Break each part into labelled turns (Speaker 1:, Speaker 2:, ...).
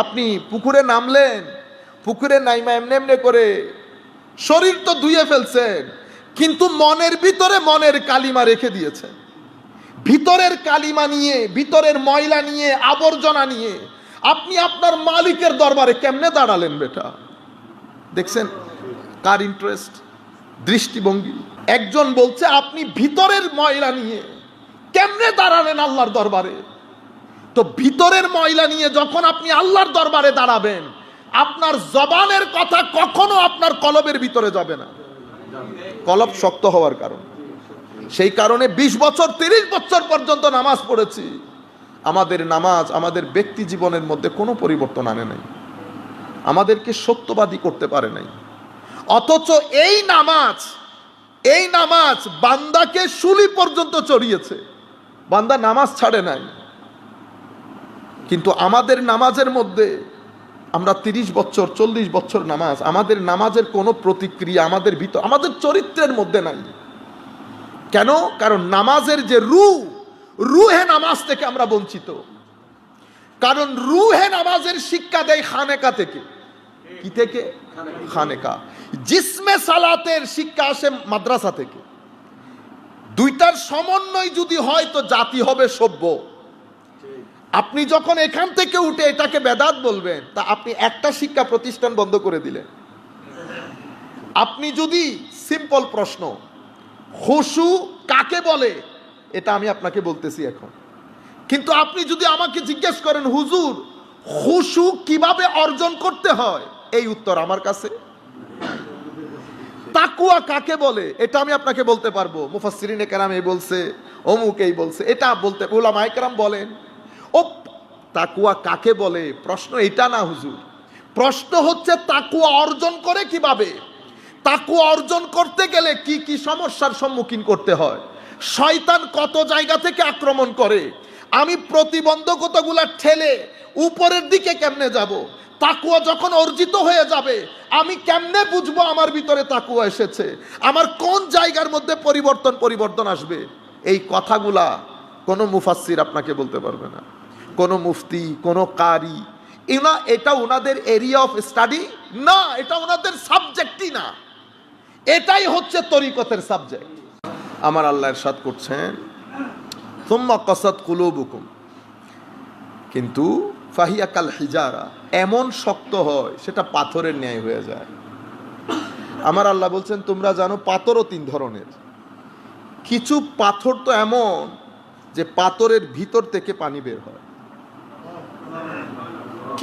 Speaker 1: আপনি পুকুরে নামলেন, পুকুরে নাইমা এমনি এমনি করে শরীর তো ধুয়ে ফেলছেন, কিন্তু মনের ভিতরে মনের কালিমা রেখে দিয়েছেন ভিতরের কালিমা নিয়ে, ভিতরের ময়লা নিয়ে, আবর্জনা নিয়ে আপনি আপনার মালিকের দরবারে কেমনে দাঁড়ালেন বেটা? দেখছেন কার ইন্টারেস্ট দৃষ্টিভঙ্গি। একজন বলছে, আপনি ভিতরের ময়লা নিয়ে কেমনে দাঁড়ালেন আল্লাহর দরবারে? তো ভিতরের ময়লা নিয়ে যখন আপনি আল্লাহর দরবারে দাঁড়াবেন, আপনার জবানের কথা কখনো আপনার কলবের ভিতরে যাবে না। কলব শক্ত হওয়ার কারণ। সেই কারণে ২০ বছর ৩০ বছর পর্যন্ত নামাজ পড়েছি। আমাদের নামাজ আমাদের ব্যক্তি জীবনের মধ্যে কোনো পরিবর্তন আনে নাই। আমাদেরকে সত্যবাদী করতে পারে নাই। অথচ এই নামাজ এই নামাজ বান্দাকে শুলি পর্যন্ত চড়িয়েছে। বান্দা নামাজ ছাড়ে নাই। কিন্তু আমাদের নামাজের মধ্যে আমরা তিরিশ বছর, চল্লিশ বছর নামাজ, আমাদের নামাজের কোনো প্রতিক্রিয়া আমাদের ভিতর, আমাদের চরিত্রের মধ্যে নাই। কেন? কারণ নামাজের যে রু রুহে নামাজ থেকে আমরা বঞ্চিত। কারণ রুহে নামাজের শিক্ষা দেয় খানেকা থেকে। কি থেকে? খানেকা। জিসমে সালাতের শিক্ষা আসে মাদ্রাসা থেকে। দুইটার সমন্বয় যদি হয় তো জাতি হবে সভ্য। আপনি যখন এখান থেকে উঠে এটাকে বেদাত বলবেন, তা আপনি একটা শিক্ষা প্রতিষ্ঠান বন্ধ করে দিলেন। আপনি যদি সিম্পল প্রশ্ন খুশু কাকে বলে? এটা আমি আপনাকে বলতেছি এখন। কিন্তু আপনি যদি আমাকে জিজ্ঞেস করেন, হুজুর খুশু কীভাবে অর্জন করতে হয়? এই উত্তর আমার কাছে। তাকুয়া কাকে বলে? এটা আমি আপনাকে বলতে পারব। মুফাসসিরিন কেরাম এই বলছে, অমুক এই বলছে, এটা বলতে ওলামা একরাম বলেন। ও তাকুয়া কাকে বলে? প্রশ্ন এটা না, হুজুর। প্রশ্ন হচ্ছে তাকুয়া অর্জন করে কীভাবে? তাকুয়া অর্জন করতে গেলে কি কি সমস্যার সম্মুখীন করতে হয়? শয়তান কত জায়গা থেকে আক্রমণ করে? আমি প্রতিবন্ধকতাগুলা ঠেলে উপরের দিকে কেমনে যাব? তাকুয়া যখন অর্জিত হয়ে যাবে, আমি কেমনে বুঝব আমার ভিতরে তাকুয়া এসেছে? আমার কোন জায়গার মধ্যে পরিবর্তন পরিবর্তন আসবে? এই কথাগুলা কোনো মুফাসসির আপনাকে বলতে পারবে না। কোনো মুফতি, কোনো কারি। এনা এটা ওনাদের এরিয়া অফ স্টাডি না, এটা ওনাদের সাবজেক্টই না। এটাই হচ্ছে তরিকতের সাবজেক্ট আমার আল্লাহ এরশাদ করছেন তুম্মা কসাদ কুলুবুকুম। কিন্তু ফাহিয়া কাল হিজারা, এমন শক্ত হয়, সেটা পাথরের ন্যায় হয়ে যায়। আমার আল্লাহ বলছেন, তোমরা জানো, পাথরও তিন ধরনের। কিছু পাথর তো এমন, যে পাথরের ভিতর থেকে পানি বের হয়।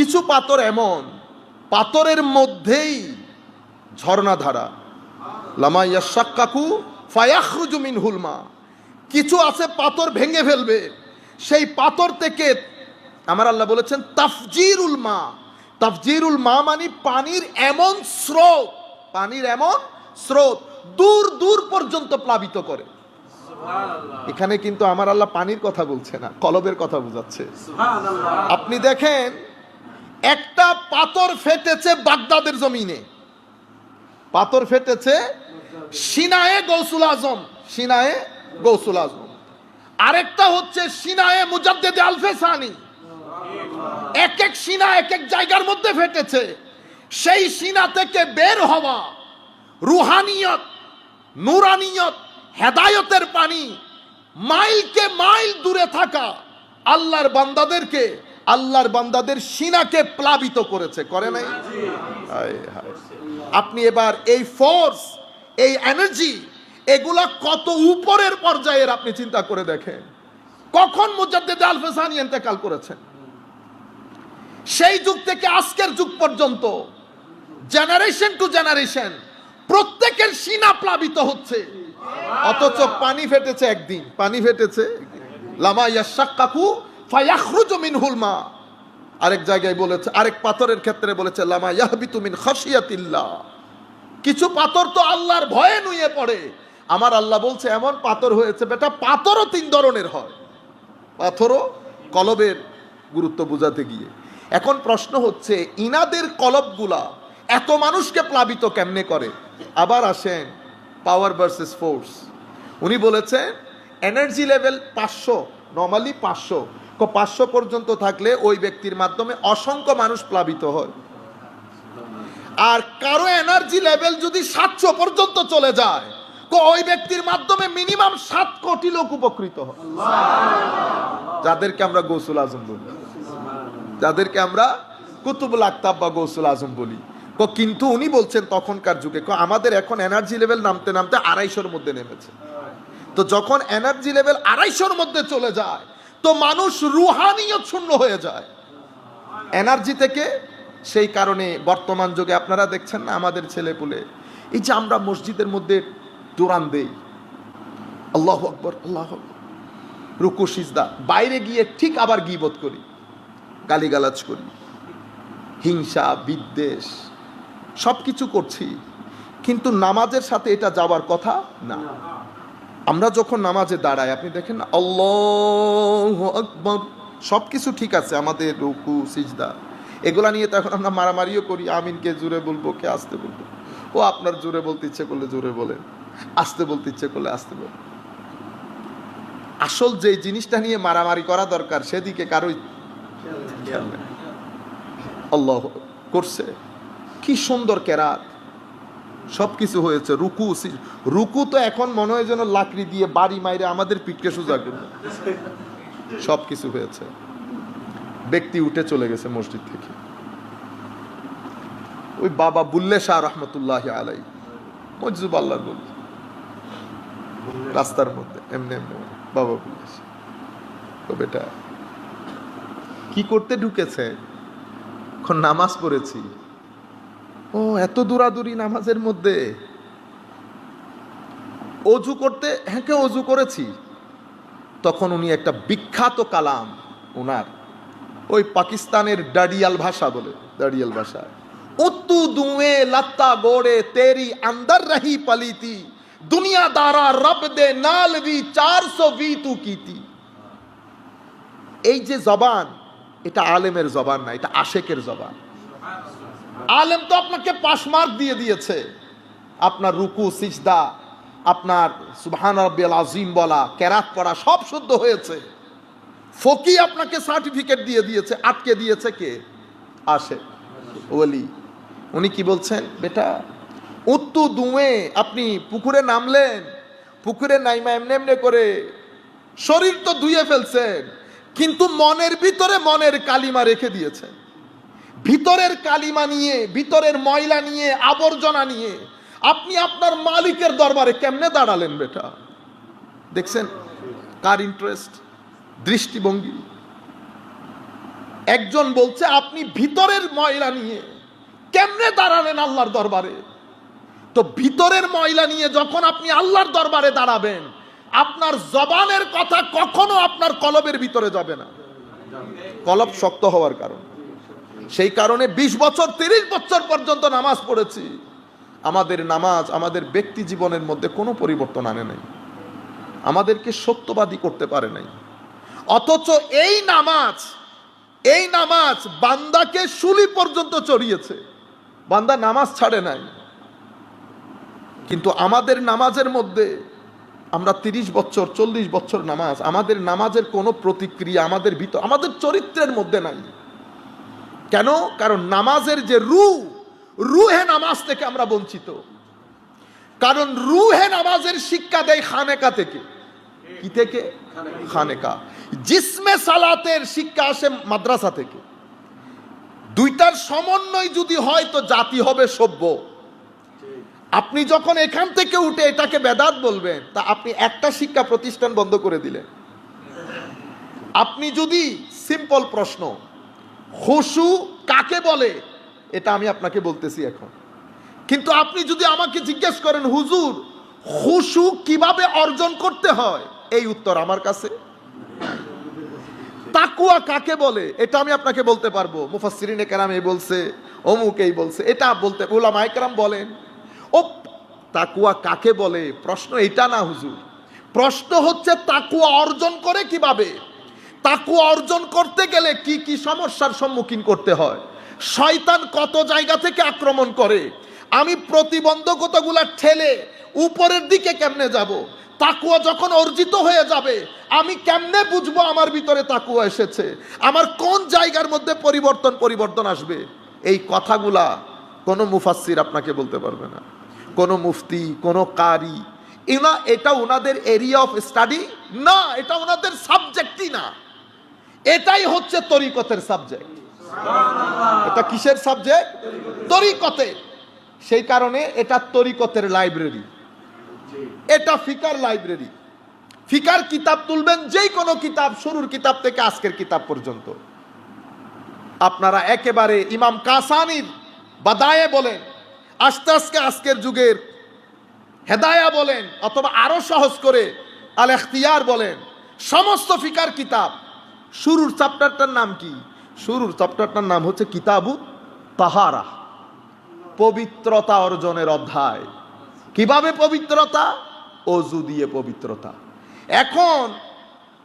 Speaker 1: কিছু পাথর এমন। পাথরের মধ্যেই ঝর্ণাধারা। লামা ইয়াশাক্কাকু ফায়াখরুজু মিনহুল মা। কিছু আছে পাথর ভেঙে ফেলবে। সেই পাথর থেকে আমার আল্লাহ বলেছেন তাফজিরুল মা। তাফজিরুল মা মানে পানির এমন স্রোত। পানির এমন স্রোত দূর দূর পর্যন্ত প্লাবিত করে। এখানে কিন্তু আমার আল্লাহ পানির কথা বলছে না কলবের কথা বোঝাচ্ছে। আপনি দেখেন একটা পাথর ফেটেছে বাগদাদের জমিনে। পাথর ফেটেছে সিনায়ে গৌসুল আজম, সিনায়ে গৌসুল আজম। আরেকটা হচ্ছে সিনায়ে মুজাদ্দেদে আলফেসানি। এক এক সিনা এক এক জায়গার মধ্যে ফেটেছে। সেই সিনা থেকে বের হওয়া রুহানিয়ত, নুরানিয়ত, হেদায়তের পানি, মাইলকে মাইল দূরে থাকা আল্লাহর বান্দাদেরকে আল্লাহর বান্দাদের সিনাকে প্লাবিত করেছে, করে নাই। আপনি এবার এই ফোর্স এই এনার্জি এগুলা কত উপরের পর্যায়ের আপনি চিন্তা করে দেখেন? কখন মুজাদ্দেদ আলফেসানি ইন্তেকাল করেছেন? সেই যুগ থেকে আজকের যুগ পর্যন্ত জেনারেশন টু জেনারেশন প্রত্যেকের সিনা প্লাবিত হচ্ছে। অথচ পানি ফেটেছে একদিন, পানি ফেটেছে। লামা ইয়াশাক্কাকু ফায়াখরুজু মিনহুল মা। আরেক জায়গায় বলেছে, আরেক পাথরের ক্ষেত্রে বলেছে, লামা ইয়াহবিতু মিন খাশিয়াতিল্লাহ। কিছু পাথর তো আল্লাহর ভয়ে নুয়ে পড়ে। আমার আল্লাহ বলছে, এমন পাথর হয়েছে, বেটা, পাথরও তিন ধরনের হয়। পাথরও কলবের গুরুত্ব বোঝাতে গিয়ে। এখন প্রশ্ন হচ্ছে, ইনাদের কলবগুলা এত মানুষকে প্লাবিত কেমনে করে? আবার আসেন পাওয়ার ভার্সেস ফোর্স উনি বলেছেন এনার্জি লেভেল পাঁচশো নর্মালি পাঁচশো। পাঁচশো পর্যন্ত থাকলে ওই ব্যক্তির মাধ্যমে অসংখ্য মানুষ প্লাবিত হয়। আর কারও এনার্জি লেভেল যদি সাতশো পর্যন্ত চলে যায় ওই ব্যক্তির মাধ্যমে মিনিমাম সাত কোটি লোক উপকৃত হয়। যাদেরকে আমরা গৌসুল আজম বলি, যাদেরকে আমরা কুতুবুল আক্তাব বা গৌসুল আজম বলি। কিন্তু উনি বলছেন তখনকার যুগে আমাদের এখন এনার্জি লেভেল নামতে নামতে আড়াইশোর মধ্যে নেমেছে। তো যখন এনার্জি লেভেল আড়াইশোর মধ্যে চলে যায় তো মানুষ রুহানিয়ত শূন্য হয়ে যায়। এনার্জি থেকে সেই কারণে বর্তমান যুগে আপনারা দেখছেন না আমাদের ছেলে পুলে। এই যে আমরা মসজিদের মধ্যে দৌড়ান দেই। আল্লাহ আকবর, আল্লাহ রুকু, সিজদা। বাইরে গিয়ে ঠিক আবার গিবত করি। গালিগালাজ করি। হিংসা, বিদ্বেষ সব কিছু করছি। কিন্তু নামাজের সাথে এটা যাওয়ার কথা না। আমরা যখন নামাজে দাঁড়াই, আপনি দেখেন, আল্লাহ আকবর সব কিছু ঠিক আছে, আমাদের রুকু, সিজদা। এগুলা নিয়ে তখন আমরা মারামারিও করি, আমিনকে জুড়ে বলব, কে আসতে বলব? ও আপনার জোরে বলতে ইচ্ছে করলে জোরে বলেন আসতে বলতে ইচ্ছে করলে আসতে বলেন আসল যে জিনিসটা নিয়ে মারামারি করা দরকার, সেদিকে কারোই। আল্লাহ করছে। কি সুন্দর কেরাত। সব কিছু হয়েছে, রুকু রুকু তো এখন মনে হয় যেন লাকড়ি দিয়ে বাড়ি মাইরে আমাদের পিঠকে সোজা করবে সব কিছু হয়েছে। ব্যক্তি উঠে চলে গেছে মসজিদ থেকে। ওই বাবা বুল্লে শাহ রহমতুল্লাহ আলাই মজুব আল্লাহ বলি। রাস্তার মধ্যে, এমনি এমনি বাবা বুল্লে তো বেটা, কি করতে ঢুকেছে? এখন নামাজ পড়েছি। ও, এত দূরাদুরি নামাজের মধ্যে। অজু করতে হ্যাঁকে অজু করেছি? তখন উনি একটা বিখ্যাত কালাম ওনার ওই পাকিস্তানের ডাডিয়াল ভাষা বলে ডাডিয়াল ভাষা। উত্তু দুয়ে লাত্তা গোড়ে তেরি আন্দার রহি পালিতি দুনিয়া দারা রব দে নাল ভি চারশো ভি তু কিতি। এই যে জবান, এটা আলেমের জবান না, এটা আশেকের জবান। আলেম তো আপনাকে পাশ মার্ক দিয়ে দিয়েছে। আপনার রুকু, সিজদা, আপনার সুবহান রব্বিয়াল আজিম বলা, কেরাত পড়া, সব শুদ্ধ হয়েছে। ফকি আপনাকে সার্টিফিকেট দিয়ে দিয়েছে। আটকে দিয়েছে কে? আসে, ওলি। উনি কি বলছেন? বেটা, উত্তু দুয়ে আপনি পুকুরে নামলেন, পুকুরে নাইমা এমনি এমনি করে শরীর তো ধুয়ে ফেলছেন, কিন্তু মনের ভিতরে মনের কালিমা রেখে দিয়েছেন। ভিতরের কালিমা নিয়ে, ভিতরের ময়লা নিয়ে, আবর্জনা নিয়ে, আপনি আপনার মালিকের দরবারে কেমনে দাঁড়ালেন বেটা? দেখছেন? কার ইন্টারেস্ট দৃষ্টিভঙ্গি। একজন বলছে, আপনি ভিতরের ময়লা নিয়ে কেমনে দাঁড়ালেন আল্লাহর দরবারে? তো ভিতরের ময়লা নিয়ে যখন আপনি আল্লাহর দরবারে দাঁড়াবেন, আপনার জবানের কথা কখনো আপনার কলবের ভিতরে যাবে না। কলব শক্ত হওয়ার কারণ। সেই কারণে ২০ বছর, তিরিশ বছর পর্যন্ত নামাজ পড়েছি। আমাদের নামাজ আমাদের ব্যক্তি জীবনের মধ্যে কোনো পরিবর্তন আনে নাই। আমাদেরকে সত্যবাদী করতে পারে নাই। অথচ এই নামাজ এই নামাজ বান্দাকে শুলি পর্যন্ত চড়িয়েছে। বান্দা নামাজ ছাড়ে নাই। কিন্তু আমাদের নামাজের মধ্যে আমরা তিরিশ বছর, চল্লিশ বছর নামাজ, আমাদের নামাজের কোনো প্রতিক্রিয়া আমাদের ভিতর, আমাদের চরিত্রের মধ্যে নাই। কেন? কারণ নামাজের যে রু, রুহে নামাজ থেকে আমরা বঞ্চিত। কারণ রুহে নামাজের শিক্ষা দেয় খানেকা থেকে। কি থেকে? খানেকা। জিসমে সালাতের শিক্ষা আসে মাদ্রাসা থেকে। দুইটার সমন্বয় যদি হয় তো জাতি হবে সভ্য। আপনি যখন এখান থেকে উঠে এটাকে বেদাত বলবেন, তা আপনি একটা শিক্ষা প্রতিষ্ঠান বন্ধ করে দিলেন। আপনি যদি সিম্পল প্রশ্ন খুশু কাকে বলে? এটা আমি আপনাকে বলতেছি এখন। কিন্তু আপনি যদি আমাকে জিজ্ঞেস করেন, হুজুর খুশু কীভাবে অর্জন করতে হয়? এই উত্তর আমার কাছে তাকুয়া কাকে বলে? এটা আমি আপনাকে বলতে পারব। মুফাসসিরিনে কেরাম এই বলছে, অমুক এই বলছে, এটা বলতে ওলামা একরাম বলেন। ও তাকুয়া কাকে বলে? প্রশ্ন এটা না, হুজুর। প্রশ্ন হচ্ছে তাকুয়া অর্জন করে কীভাবে? তাকুয়া অর্জন করতে গেলে কি কি সমস্যার সম্মুখীন করতে হয়? শয়তান কত জায়গা থেকে আক্রমণ করে? আমি প্রতিবন্ধকতাগুলা ঠেলে উপরের দিকে কেমনে যাব? তাকুয়া যখন অর্জিত হয়ে যাবে, আমি কেমনে বুঝব আমার ভিতরে তাকুয়া এসেছে? আমার কোন জায়গার মধ্যে পরিবর্তন পরিবর্তন আসবে? এই কথাগুলা কোনো মুফাসসির আপনাকে বলতে পারবে না। কোনো মুফতি, কোনো কারি। এনা এটা ওনাদের এরিয়া অফ স্টাডি না, এটা ওনাদের সাবজেক্টই না। এটাই হচ্ছে তরিকতের সাবজেক্ট এটা কিসের সাবজেক্ট তরিকতে। সেই কারণে এটা তরিকতের লাইব্রেরি এটা ফিকার লাইব্রেরি ফিকার কিতাব তুলবেন যেই কোনো কিতাব, শুরুর কিতাব থেকে আজকের কিতাব পর্যন্ত। আপনারা একেবারে ইমাম কাসানির বাদায়ে বলেন, আস্তে আস্তে আজকের যুগের হেদায়া বলেন, অথবা আরও সহজ করে আল এখতিয়ার বলেন, সমস্ত ফিকার কিতাব শুরুর চ্যাপ্টারটার নাম কি? শুরুর চ্যাপ্টারটার নাম হচ্ছে কিতাবু তাহারা, পবিত্রতা অর্জনের অধ্যায়। কীভাবে পবিত্রতা? অজু দিয়ে পবিত্রতা। এখন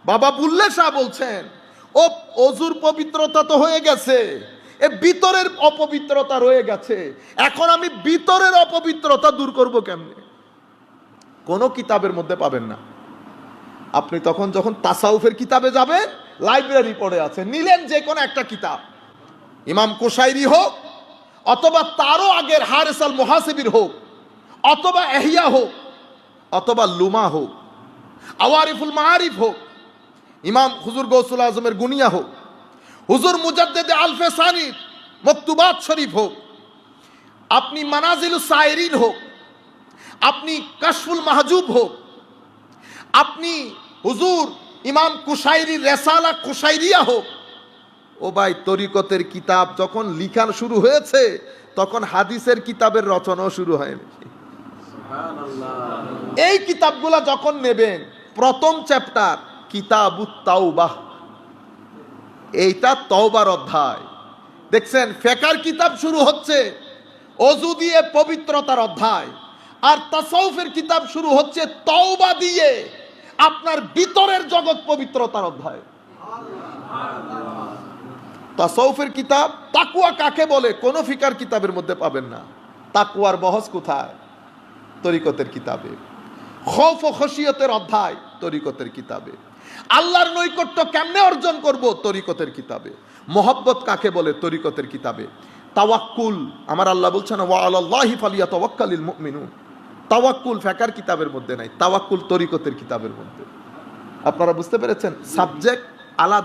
Speaker 1: বাবা বুল্লে শাহ বলছেন, ও, অজুর পবিত্রতা তো হয়ে গেছে, এ ভিতরের অপবিত্রতা রয়ে গেছে, এখন আমি ভিতরের অপবিত্রতা দূর করব কেমনে? কোনো কিতাবের মধ্যে পাবেন না। আপনি তখন যখন তাসাউফের কিতাবে যাবেন লাইব্রেরি পড়ে আছে। নিলেন যে কোনো একটা কিতাব। ইমাম কোসাইরি হোক, অথবা তারও আগের হারেস আল মুহাসিবির হোক, অথবা এহিয়া হোক, অথবা লুমা হোক, আওয়ারিফুল মাহারিফ হোক, ইমাম হুজুর গৌসুল আজমের গুনিয়া হোক, হুজুর মুজাদ্দেদে আলফে সানির মকতুবাত শরীফ হোক, আপনি মানাজিল সাইরিন হোক, আপনি কাশফুল মাহজুব হোক, আপনি হুজুর ইমাম কুশাইরি রেসালা কুশাইরিয়া হোক। ও ভাই তরিকতের কিতাব যখন লিখান শুরু হয়েছে তখন হাদিসের কিতাবের রচনাও শুরু হয়নি। এই কিতাবগুলা যখন নেবেন প্রথম চ্যাপ্টার কিতাব তাওবাহ এইটা তওবার অধ্যায়। দেখছেন ফেকার কিতাব শুরু হচ্ছে অজু দিয়ে পবিত্রতার অধ্যায়। আর তাসাউফের কিতাব শুরু হচ্ছে তওবা দিয়ে। আপনার ভিতরের জগৎ পবিত্রতার অধ্যায়। তা সৌফের কিতাব তাকুয়া কাকে বলে, কোন ফিকার কিতাবের মধ্যে পাবেন না। তাকুয়ার বহস কোথায়? তরিকতের কিতাবে। খৌফ ও খসিয়তের অধ্যায় তরিকতের কিতাবে। আল্লাহর নৈকট্য কেমনে অর্জন করব? তরিকতের কিতাবে। মোহব্বত কাকে বলে? তরিকতের কিতাবে। তাওয়াক্কুল, আমার আল্লাহ বলছেন, ওয়া আলাল্লাহি ফালিয়া তাওয়াক্কালিল মুমিনুন। তাওয়াক্কুল ফ্যাকার কিতাবের মধ্যে নাই তাওয়াক্কুল তরিকতের কিতাবের মধ্যে। আপনারা বুঝতে পেরেছেন? সাবজেক্ট আলাদা।